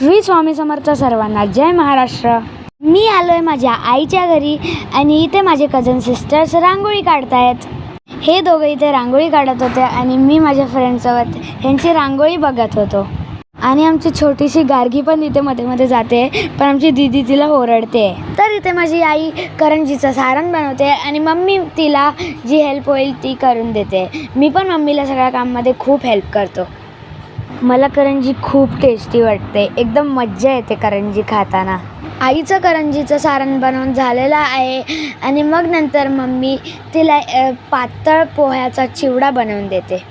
श्री स्वामी समर्थ सर्वांना जय महाराष्ट्र. मी आलो आहे माझ्या आईच्या घरी आणि इथे माझे कझन सिस्टर्स रांगोळी काढतायत. हे दोघं इथे रांगोळी काढत होते आणि मी माझ्या फ्रेंडसोबत ह्यांची रांगोळी बघत होतो. आणि आमची छोटीशी गार्गी पण इथे मध्ये मध्ये जाते पण आमची दीदी तिला ओरडते. तर इथे माझी आई करंजीचं सारण बनवते आणि मम्मी तिला जी हेल्प होईल ती करून देते. मी पण मम्मीला सगळ्या काममध्ये खूप हेल्प करतो. मला करंजी खूप टेस्टी वाटते. एकदम मज्जा येते करंजी खाताना. आईचं करंजीचं सारण बनवून झालेलं आहे. आणि मग नंतर मम्मी तिला पातळ पोह्याचा चिवडा बनवून देते.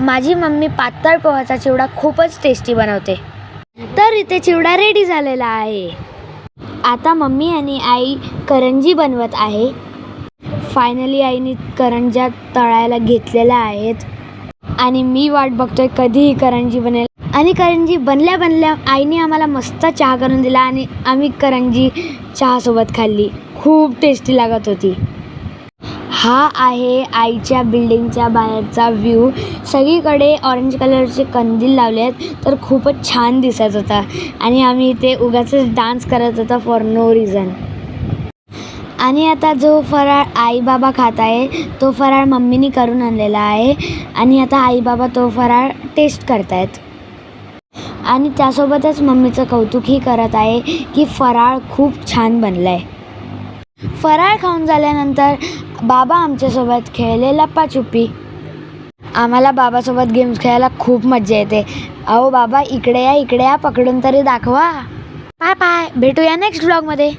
माझी मम्मी पातळ पोह्याचा चिवडा खूपच टेस्टी बनवते. तर इथे चिवडा रेडी झालेला आहे. आता मम्मी आणि आई करंजी बनवत आहे. फायनली आईने करंज्या तळायला घेतलेल्या आहेत. आणि मी वाट बघतोय कधीही करंजी बनेल. आणि करंजी बनल्या बनल्या आईने आम्हाला मस्त चहा करून दिला आणि आम्ही करंजी चहासोबत खाल्ली. खूप टेस्टी लागत होती. हा आहे आईच्या बिल्डिंगच्या बाहेरचा व्ह्यू सगळीकडे ऑरेंज कलरचे कंदील लावले आहेत तर खूपच छान दिसत होता. आणि आम्ही इथे उगाच डान्स करत होता फॉर नो रिझन आणि आता जो फराळ आई बाबा खात आहे तो फराळ मम्मीनी करून आणलेला आहे. आणि आता आई बाबा तो फराळ टेस्ट करतायत. आणि त्यासोबतच मम्मीचं कौतुकही करत आहे की फराळ खूप छान बनला आहे फराळ खाऊन झाल्यानंतर बाबा आमच्यासोबत खेळले लप्पाछुपी आम्हाला बाबासोबत गेम्स खेळायला खूप मजा येते. अहो बाबा इकडे या इकडे या पकडून तरी दाखवा. Bye bye. भेटूया नेक्स्ट ब्लॉगमध्ये